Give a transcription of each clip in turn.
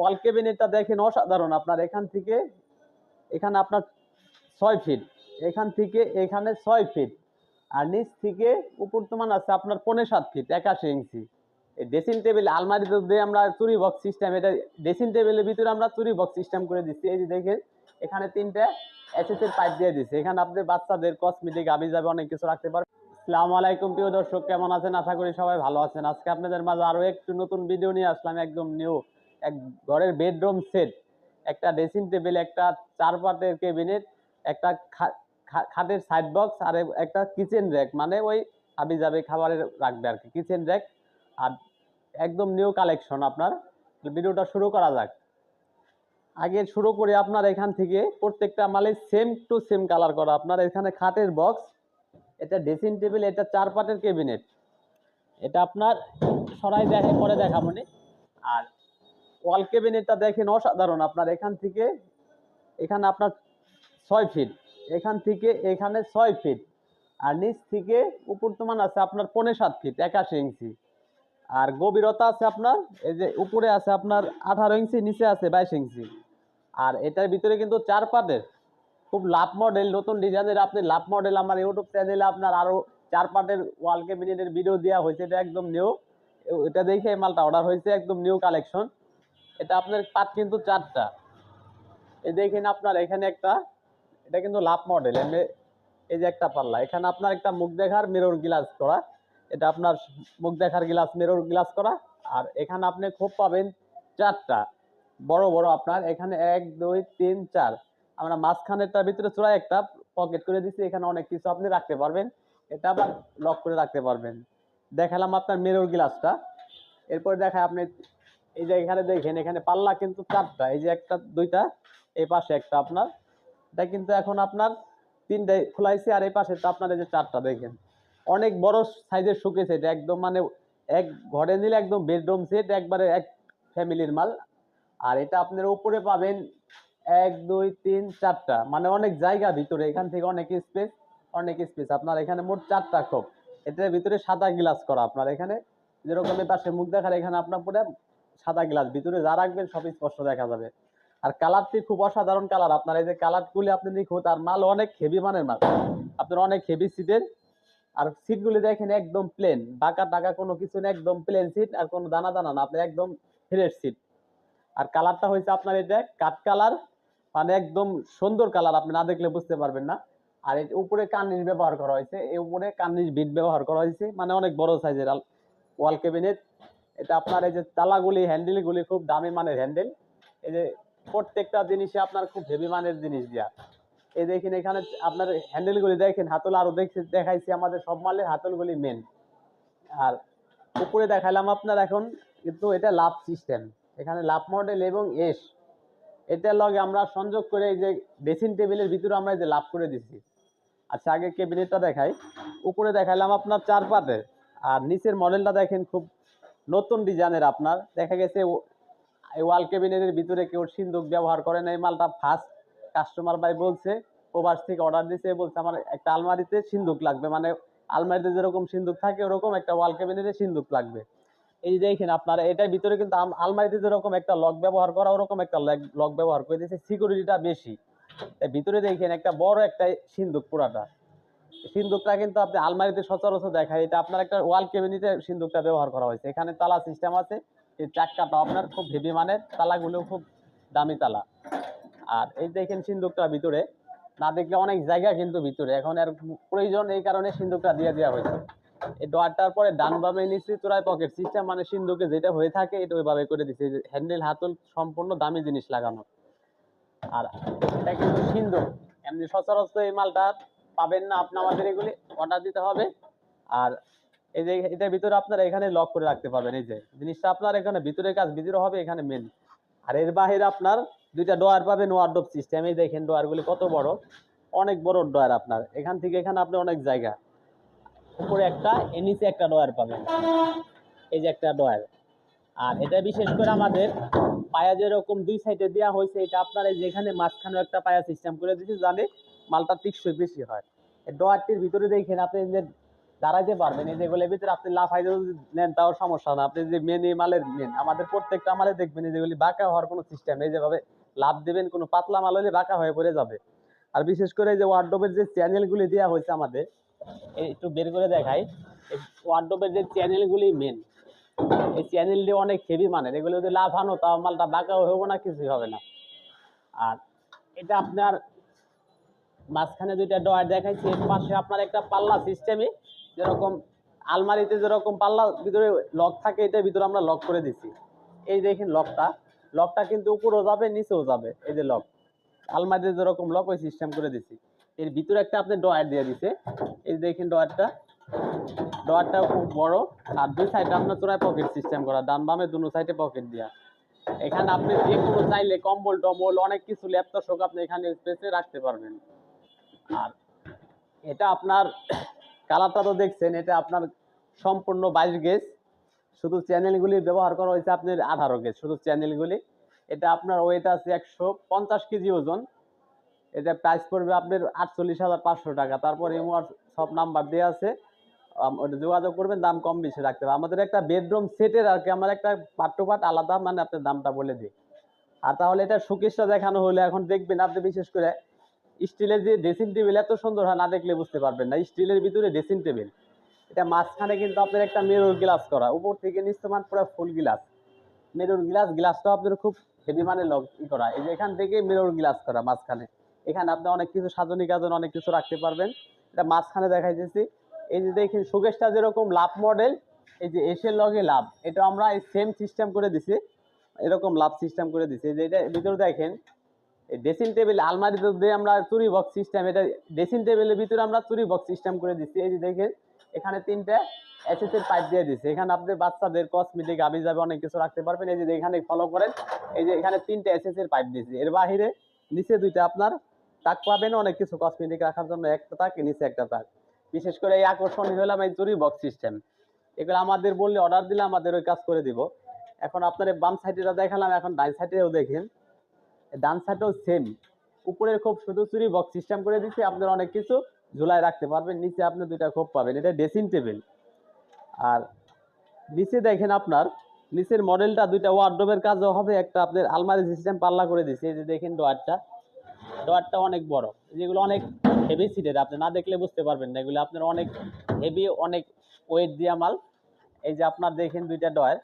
ওয়াল কেবিনেটটা দেখেন অসাধারণ। আপনার এখান থেকে, এখানে আপনার ছয় ফিট এখান থেকে এখানে ছয় ফিট আর নিচ থেকে উপর তোমার আছে আপনার পনেরো সাত ফিট একাশি ইঞ্চি এই ড্রেসিং টেবিল আলমারিতে দিয়ে আমরা চুরি বক্স সিস্টেম এটা ড্রেসিং টেবিলের ভিতরে আমরা চুরি বক্স সিস্টেম করে দিচ্ছি। এই যে দেখেন, এখানে তিনটা এসএস এর পাইপ দিয়ে দিচ্ছি। এখানে আপনি বাচ্চাদের কসমেটিক আবি যাবে অনেক কিছু রাখতে পারবেন। আসসালামু আলাইকুম, প্রিয় দর্শক, কেমন আছেন? আশা করি সবাই ভালো আছেন। আজকে আপনাদের মাঝে আরও একটু নতুন ভিডিও নিয়ে আসলাম, একদম নিউ এক ঘরের বেডরুম সেট একটা ড্রেসিং টেবিল একটা চার পাটের কেবিনেট একটা খাটের সাইড বক্স আর একটা কিচেন র্যাক মানে ওই হাবি যাবে খাবারের রাখবে আর কি কিচেন র্যাক আর একদম নিউ কালেকশন আপনার। ভিডিওটা শুরু করা যাক। আগে শুরু করি আপনার এখান থেকে, প্রত্যেকটা মালে সেম টু সেম কালার করা আপনার। এখানে খাটের বক্স এটা ড্রেসিং টেবিল এটা চার পাটের কেবিনেট এটা আপনার সরাই দেখে পরে দেখাবনি আর ওয়াল কেবিনেটটা দেখেন অসাধারণ। আপনার এখান থেকে, এখানে আপনার ছয় ফিট এখান থেকে এখানে ছয় ফিট আর নিচ থেকে উপর তোমার আছে আপনার পনেরো সাত ফিট একাশি ইঞ্চি। আর গভীরতা আছে আপনার, এই যে উপরে আছে আপনার আঠারো ইঞ্চি, নিচে আছে বাইশ ইঞ্চি। আর এটার ভিতরে কিন্তু চার পাটের খুব লাভ মডেল, নতুন ডিজাইনের আপনি লাভ মডেল আমার ইউটিউব চ্যানেলে আপনার আরও চার পাটের ওয়াল ক্যাবিনেটের ভিডিও দেওয়া হয়েছে, এটা একদম নিউ এটা দেখে মালটা অর্ডার হয়েছে, একদম নিউ কালেকশন এটা আপনার পাট কিন্তু চারটা। এই দেখেন আপনার এখানে একটা, এটা কিন্তু লাভ মডেল এই যে একটা পাল্লা। এখানে আপনার একটা মুখ দেখার মিরর গ্লাস করা, এটা আপনার মুখ দেখার গ্লাস মিরর গ্লাস করা, আর এখানে আপনি খুব পাবেন চারটা। বড় বড় আপনার, এখানে এক, দুই, তিন, চার। আমরা মাঝখানেরটার ভিতরে চূড়ায় একটা পকেট করে দিচ্ছি এখানে অনেক কিছু আপনি রাখতে পারবেন। এটা আবার লক করে রাখতে পারবেন। দেখালাম আপনার মিরর গ্লাসটা এরপর দেখায় আপনি এই যে এখানে দেখেন, এখানে পাল্লা কিন্তু চারটা, এই যে একটা, দুইটা, এই পাশে একটা আপনার। এটা কিন্তু এখন আপনার তিনটে খোলাইছে আর এই পাশে তো আপনার এই যে চারটা দেখেন। অনেক বড় সাইজের শুকেছে এটা, একদম মানে এক ঘরে নিলে একদম বেডরুম সেট, একবারে এক ফ্যামিলির মাল। আর এটা আপনার উপরে পাবেন এক, দুই, তিন, চারটা মানে অনেক জায়গা ভিতরে, এখান থেকে অনেক স্পেস অনেক স্পেস আপনার এখানে মোট চারটা খোপ, এটার ভিতরে সাদা গ্লাস করা আপনার এখানে। যেরকম এই পাশে মুখ দেখার, এখানে আপনার পুরো সাদা গ্লাস ভিতরে যা রাখবেন সব স্পষ্ট দেখা যাবে। আর কালারটি খুব অসাধারণ কালার আপনার এই যে কালারগুলি আপনি দেখুন তার মাল অনেক হেভি মানের মাল। আপনার অনেক হেভি সিটের আর সিটগুলি দেখেন একদম প্লেন বাঁকা টাকা কোনো কিছু না একদম প্লেন সিট আর কোনো দানা দানা না আপনার একদম ফ্রেশ সিট আর কালারটা হয়েছে আপনার এটা কাঠ কালার মানে একদম সুন্দর কালার আপনি না দেখলে বুঝতে পারবেন না। আর এর উপরে কার্নিশ ব্যবহার করা হয়েছে, এই উপরে কার্নিশ বিট ব্যবহার করা হয়েছে মানে অনেক বড় সাইজের ওয়াল ক্যাবিনেট এটা আপনার এই যে তালাগুলি, হ্যান্ডেলগুলি খুব দামি মানের হ্যান্ডেল। এই যে প্রত্যেকটা জিনিসে আপনার খুব হেভি মানের জিনিস দেওয়া এই দেখেন এখানে আপনার হ্যান্ডেলগুলি দেখেন, হাতল আরও দেখছি, দেখাইছি আমাদের সব মালের হাতলগুলি মেন আর উপরে দেখালাম আপনার এখন কিন্তু এটা লাভ সিস্টেম এখানে লাভ মডেল এবং এস এটার লগে আমরা সংযোগ করে এই যে ড্রেসিং টেবিলের ভিতরে আমরা এই যে লাভ করে দিছি। আচ্ছা আগে কেবিনেটটা দেখাই। উপরে দেখালাম আপনার চার পাতের আর নিচের মডেলটা দেখেন খুব নতুন ডিজাইনের আপনার। দেখা গেছে ওয়াল ক্যাবিনেটের ভিতরে কেউ সিন্দুক ব্যবহার করে না, এই মালটা ফার্স্ট কাস্টমার ভাই বলছে ওভার থেকে অর্ডার দিছে বলছে, আমার একটা আলমারিতে সিন্দুক লাগবে। মানে আলমারিতে যেরকম সিন্দুক থাকে, ওরকম একটা ওয়াল ক্যাবিনেটে সিন্দুক লাগবে। এই যে দেখেন আপনার, এটার ভিতরে কিন্তু আলমারিতে যেরকম একটা লক ব্যবহার করা, ওরকম একটা লক ব্যবহার করে দিয়েছে সিকিউরিটিটা বেশি। ভিতরে দেখেন একটা বড় একটা সিন্দুক পুরাটা। সিন্দুকটা কিন্তু আপনি আলমারিতে সচরাচর দেখায়। এটা আপনার একটা ওয়াল ক্যাবিনেটে সিন্দুকটা ব্যবহার করা হয়েছে। এখানে তালা সিস্টেম আছে। এই চাক্কাটা আপনার খুব হেভি মানের। তালাগুলো খুব দামি তালা। আর এই দেখেন সিন্দুকটা ভিতরে। না দেখলে অনেক জায়গা কিন্তু ভিতরে। এখন এর প্রয়োজন এই কারণে সিন্দুকটা দিয়ে দেওয়া হয়েছে। এই ডোয়ারটার পরে ডান বামে নিচে চূড়ায় পকেট সিস্টেম মানে সিন্ধুকে যেটা হয়ে থাকে, এটা ওইভাবে করে দিচ্ছে হ্যান্ডেল হাতল সম্পূর্ণ দামি জিনিস লাগানো। আর এটা কিন্তু সিন্দুক। এমনি সচরাচর এই মালটা পাবেন না আপনি আমাদের এগুলি অর্ডার দিতে হবে। আর এই যে এটার ভিতরে আপনারা এখানে লক করে রাখতে পারবেন, এই যে জিনিসটা আপনার এখানে ভিতরে কাজ, ভিতরে হবে এখানে মেন আর এর বাহিরে আপনার দুইটা ডোয়ার পাবেন ওয়ার্ডরোব সিস্টেম এই দেখেন ডোয়ারগুলি কত বড়, অনেক বড় ডোয়ার আপনার। এখান থেকে এখানে আপনি অনেক জায়গা। উপরে একটা, এর নিচে একটা ডোয়ার পাবেন। এই যে একটা ডোয়ার আর এটা বিশেষ করে আমাদের পায়া যেরকম দুই সাইডে দেওয়া হয়েছে, এটা আপনার এই যে এখানে মাঝখানে একটা পায়া সিস্টেম করে দিয়েছে জানে মালটা টিকসই বেশি হয়। ডোয়ারটির ভিতরে দেখেন আপনি যে দাঁড়াইতে পারবেন, এই যেগুলোর ভিতরে আপনি লাফাই নেন তাও সমস্যা না। আপনি যে মেন এই মালের মেন আমাদের প্রত্যেকটা মালে দেখবেন এই যেগুলি বাঁকা হওয়ার কোনো সিস্টেম নেই। যেভাবে লাভ দেবেন, কোনো পাতলা মাল হলে বাঁকা হয়ে পড়ে যাবে। আর বিশেষ করে যে ওয়ার্ডোবের যে চ্যানেলগুলি দেওয়া হয়েছে আমাদের একটু বের করে দেখাই। ওয়ার্ডোবের যে চ্যানেলগুলি মেন এই চ্যানেলটি অনেক হেভি মানের। এগুলো যদি লাভ আনো তাও মালটা বাঁকা হবে না, কিছুই হবে না। আর এটা আপনার মাঝখানে দুইটা ডয়ার দেখাইছি, এর পাশে আপনার একটা পাল্লা সিস্টেমে যেরকম আলমারিতে যেরকম পাল্লা ভিতরে লক থাকে, এটার ভিতরে আমরা লক করে দিছি। এই দেখেন লকটা লকটা কিন্তু উপরেও যাবে, নিচেও যাবে, এই যে লক আলমারিতে যেরকম লক ওই সিস্টেম করে দিছি। এর ভিতরে একটা আপনি ডয়ার দিয়ে দিছে। এই দেখেন ডয়ারটা। ডয়ারটা খুব বড়। আর দুই সাইডে আপনার চোরাই পকেট সিস্টেম করা। ডান বামে দুনো সাইডে পকেট দেওয়া এখানে আপনি যে কোনো চাইলে কম্বল, টম্বল, অনেক কিছু ল্যাপটপ শোক আপনি এখানে স্পেসে রাখতে পারবেন। আর এটা আপনার কালারটা তো দেখছেন, এটা আপনার সম্পূর্ণ বাইশ গেজ। শুধু চ্যানেলগুলি ব্যবহার করা হয়েছে আপনার আঠারো গেজ, শুধু চ্যানেলগুলি। এটা আপনার ওয়েট আছে একশো পঞ্চাশ কেজি ওজন। এটা প্রাইস পড়বে আপনার আটচল্লিশ হাজার পাঁচশো টাকা। তারপর এমআর সব নাম্বার দেওয়া আছে। যোগাযোগ করবেন, দাম কম বেশি রাখতে হবে। আমাদের একটা বেডরুম সেটের আর কি, আমার একটা পার্ট টু পার্ট আলাদা মানে আপনার দামটা বলে দিই। আর তাহলে এটা শোকেসটা দেখানো হলে। এখন দেখবেন আপনি বিশেষ করে স্টিলের যে ড্রেসিং টেবিল এত সুন্দর হয়, না দেখলে বুঝতে পারবেন না। স্টিলের ভিতরে ড্রেসিং টেবিল এটা মাঝখানে কিন্তু আপনার একটা মেরুর গ্লাস করা। উপর থেকে নিচমান পুরো ফুল গ্লাস মেরুর গ্লাস গ্লাসটাও আপনার খুব হেভি মানে লগ করা। এই যে এখান থেকে মেরুর গ্লাস করা মাঝখানে। এখানে আপনি অনেক কিছু সাজনি কাজন অনেক কিছু রাখতে পারবেন। এটা মাঝখানে দেখাইতেছি। এই যে দেখেন শোকেসটা যেরকম লাভ মডেল এই যে এসের লগে লাভ। এটা আমরা সেম সিস্টেম করে দিছি। এরকম লাভ সিস্টেম করে দিছি। যে এটা ভিতরে দেখেন ড্রেসিং টেবিল আলমারিতে দিয়ে আমরা চুরি বক্স সিস্টেম এটা ড্রেসিং টেবিলের ভিতরে আমরা চুরি বক্স সিস্টেম করে দিচ্ছি এই যে দেখেন, এখানে তিনটে এসএস এর পাইপ দিয়ে দিচ্ছি এখানে আপনি বাচ্চাদের কসমেটিক আবি যাবে, অনেক কিছু রাখতে পারবেন। এই যে এখানে ফলো করেন। এই যে এখানে তিনটে এসএস এর পাইপ দিয়েছি এর বাহিরে নিচে দুইটা আপনার তাক পাবেন, অনেক কিছু কসমেটিক রাখার জন্য একটা তাক, নিচে একটা তাক। বিশেষ করে এই আকর্ষণীয় হলাম এই চুরি বক্স সিস্টেম এগুলো আমাদের বললে অর্ডার দিলে আমাদের ওই কাজ করে দিব। এখন আপনার বাম সাইডেটা দেখালাম, এখন ডান সাইডেও দেখেন। ডান সাইডেও সেম উপরের খোপ শুধু চুরি বক্স সিস্টেম করে দিচ্ছি আপনার অনেক কিছু ঝুলায় রাখতে পারবেন, নিচে আপনি দুইটা খোপ পাবেন, এটা ড্রেসিং টেবিল আর নিচে দেখেন আপনার, নিচের মডেলটা দুইটা ওয়ার্ডরোবের কাজও হবে, একটা আপনার আলমারি সিস্টেম পাল্লা করে দিচ্ছে এই যে দেখেন ডোয়ারটা। ডোয়ারটা অনেক বড়, যেগুলো অনেক হেভি সিটের আপনি না দেখলে বুঝতে পারবেন না, এগুলো আপনার অনেক হেভি অনেক ওয়েট দিয়া মাল। এই যে আপনার দেখেন দুইটা ডয়ার,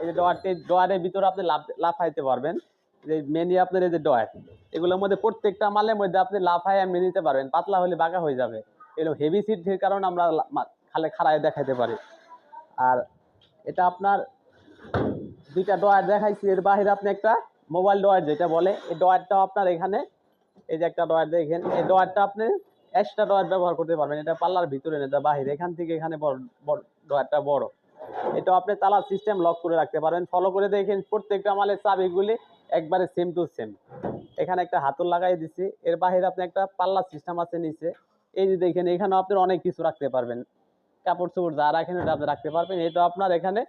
এই যে ডয়ারটি, ডয়ারের ভিতরে আপনি লাফ লাফাইতে পারবেন। যে মেনি আপনার এই যে ডয়ার, এগুলোর মধ্যে প্রত্যেকটা মালের মধ্যে আপনি লাফায় এমনি নিতে পারবেন, পাতলা হলে বাঁকা হয়ে যাবে। এগুলো হেভি সিট কারণে আমরা খালে খাড়ায় দেখাইতে পারি। আর এটা আপনার দুইটা ডয়ার দেখাইছি, এর বাহিরে আপনি একটা মোবাইল ডয়ার যেটা বলে, এই ডয়ারটাও আপনার এখানে, এই যে একটা ডয়ার দেখেন, এই ডয়ারটা আপনি এক্সট্রা ডয়ার ব্যবহার করতে পারবেন, এটা পাল্লার ভিতরে না এটা বাহিরে, এখান থেকে এখানে বড় ডয়ারটা বড়। এটা আপনি তালা সিস্টেম লক করে রাখতে পারবেন ফলো করে দেখেন প্রত্যেকটা মালের চাবিগুলি একবারে সেম টু সেম এখানে একটা হাতল লাগাই দিছি, এর বাইরে আপনি একটা পাল্লা সিস্টেম আছে নিচে, এই যে দেখেন এখানে আপনি অনেক কিছু রাখতে পারবেন। কাপড় চোপড় যা রাখেন, ওটা আপনি রাখতে পারবেন। এটা আপনার এখানে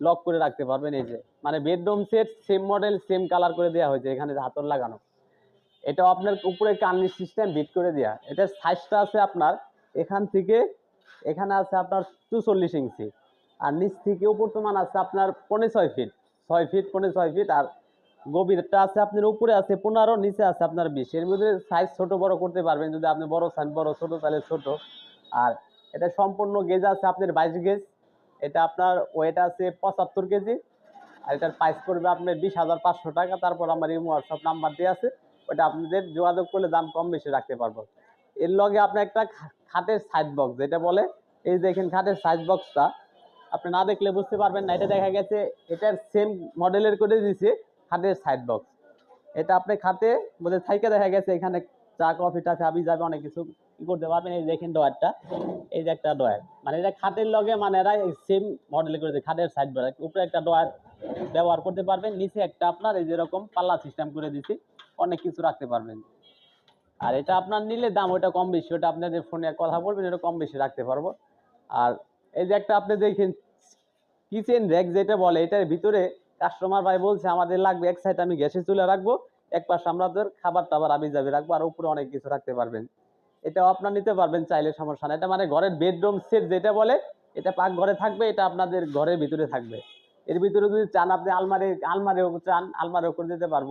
লক করে রাখতে পারবেন, এই যে। মানে bedroom set same model same colour করে দেওয়া হয়েছে এখানে হাতল লাগানো। এটা আপনার উপরে কান্নি সিস্টেম বিট করে দেওয়া এটার সাইজটা আছে আপনার, এখান থেকে, এখানে আছে আপনার চুচল্লিশ ইঞ্চি। আর নিচ থেকে উপর আছে আপনার পনেরো ছয় ফিট ছয় ফিট পনেরো ছয় ফিট আর গভীরটা আছে আপনার উপরে আছে, পনেরো, নিচে আছে আপনার বিশ। এর মধ্যে সাইজ ছোট বড় করতে পারবেন, যদি আপনি বড় চান বড় ছোট, তাহলে ছোট। আর এটা সম্পূর্ণ গেজ আছে আপনার বাইশ গেজ। এটা আপনার ওয়েট আছে পঁচাত্তর কেজি। আর এটার প্রাইস পড়বে আপনার বিশ হাজার পাঁচশো টাকা। তারপর আমার এই হোয়াটসঅ্যাপ নাম্বার দিয়ে আছে। ওটা আপনাদের যোগাযোগ করলে দাম কম বেশি রাখতে পারব। এর লগে আপনার একটা খাটের সাইড বক্স যেটা বলে, এই দেখেন খাটের সাইড বক্সটা আপনি না দেখলে বুঝতে পারবেন না, এটা দেখা গেছে, এটার সেম মডেলের করে দিয়েছে খাটের সাইড বক্স এটা আপনি খাতে বোধহয় থাইকে দেখা গেছে, এখানে চা, কফি, টাফি আবি যাবে, অনেক কিছু করতে পারবেন। এই দেখেন ডয়ারটা এই যে একটা ডয়ার মানে এটা খাটের লগে মানে এরা সেম মডেল করে দিয়েছে খাটের সাইড ডয়ার উপরে একটা ডয়ার ব্যবহার করতে পারবেন, নিচে একটা আপনার এই যেরকম পাল্লা সিস্টেম করে দিছি, অনেক কিছু রাখতে পারবেন। আর এটা আপনার নিলে দাম ওটা কম বেশি ওটা আপনাদের ফোনে কথা বলবেন, এটা কম বেশি রাখতে পারব। আর এই যে একটা আপনি দেখেন কিচেন র্যাক যেটা বলে, এটার ভিতরে কাস্টমার ভাই বলছে, আমাদের লাগবে এক সাইড, আমি গ্যাসে চুলে রাখব, এক পাশে আমাদের খাবার টাবার আবি যাবে রাখব, আর উপরে অনেক কিছু রাখতে পারবেন। এটাও আপনার নিতে পারবেন চাইলে সমস্যা না এটা মানে ঘরের বেডরুম সেট যেটা বলে, এটা পাক ঘরে থাকবে, এটা আপনাদের ঘরের ভিতরে থাকবে। এর ভিতরে যদি চান, আপনি আলমারি, আলমারিও চান, আলমারিও করে দিতে পারব।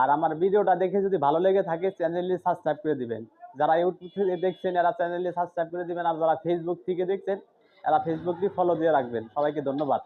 আর আমার ভিডিওটা দেখে যদি ভালো লেগে থাকে, চ্যানেলটি সাবস্ক্রাইব করে দিবেন। যারা ইউটিউব থেকে দেখছেন, এরা চ্যানেলটি সাবস্ক্রাইব করে দিবেন। আর যারা ফেসবুক থেকে দেখছেন, এরা ফেসবুকটি ফলো দিয়ে রাখবেন। সবাইকে ধন্যবাদ।